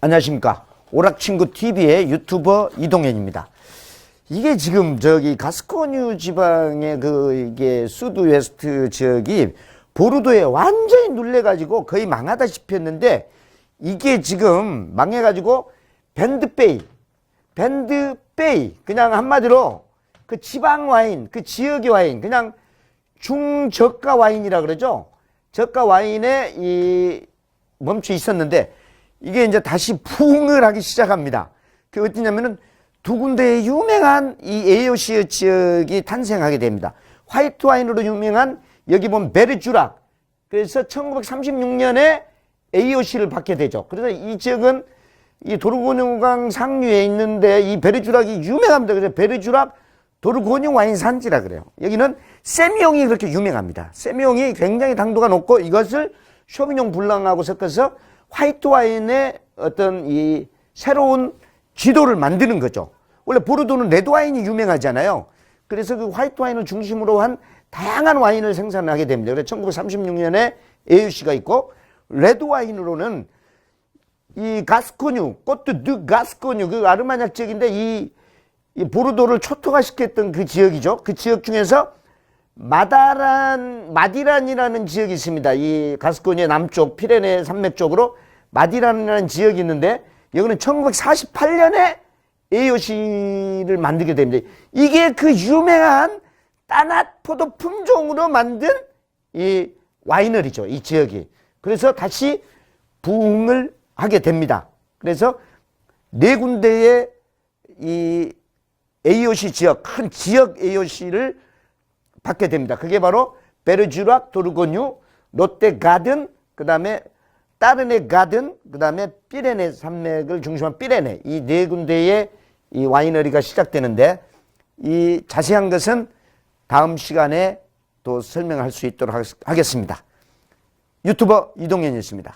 안녕하십니까. 오락친구 TV의 유튜버 이동현입니다. 이게 지금 저기 가스코뉴 지방의 그 이게 수드 웨스트 지역이 보르도에 완전히 눌려가지고 거의 망하다시피 했는데 이게 지금 망해가지고 밴드베이, 밴드베이 그냥 한마디로 그 지방 와인, 그 지역의 와인, 그냥 중저가 와인이라 그러죠. 저가 와인에 이 멈춰 있었는데 이게 이제 다시 부흥을 하기 시작합니다. 그 어디냐면은 두 군데의 유명한 이 에이오시어 지역이 탄생하게 됩니다. 화이트 와인으로 유명한 여기 보면 베르주락. 그래서 1936년에 AOC를 받게 되죠. 그래서 이 지역은 이 도르고뉴강 상류에 있는데 이 베르주락이 유명합니다. 그래서 베르주락 도르고뉴 와인 산지라 그래요. 여기는 세미용이 그렇게 유명합니다. 세미용이 굉장히 당도가 높고 이것을 쇼미뇽 블랑하고 섞어서 화이트 와인의 어떤 이 새로운 지도를 만드는 거죠. 원래 보르도는 레드 와인이 유명하잖아요. 그래서 그 화이트 와인을 중심으로 한 다양한 와인을 생산하게 됩니다. 그래서 1936년에 AUC가 있고 레드 와인으로는 이 가스코뉴, 꽃드 드 가스코뉴 그 아르마냐 지역인데 이, 이 보르도를 초토화시켰던 그 지역이죠. 그 지역 중에서 마다란 마디란이라는 지역이 있습니다. 이 가스코니의 남쪽 피레네 산맥 쪽으로 마디란이라는 지역이 있는데 여기는 1948년에 AOC를 만들게 됩니다. 이게 그 유명한 따낫 포도 품종으로 만든 이 와이너리죠. 이 지역이. 그래서 다시 부흥을 하게 됩니다. 그래서 네 군데의 이 AOC 지역, 큰 지역 AOC를 받게 됩니다. 그게 바로 베르주락 도르고뉴, 롯데 가든, 그 다음에 따르네 가든, 그 다음에 피레네 산맥을 중심한 피레네 이 네 군데의 이 와이너리가 시작되는데 이 자세한 것은 다음 시간에 또 설명할 수 있도록 하겠습니다. 유튜버 이동현이었습니다.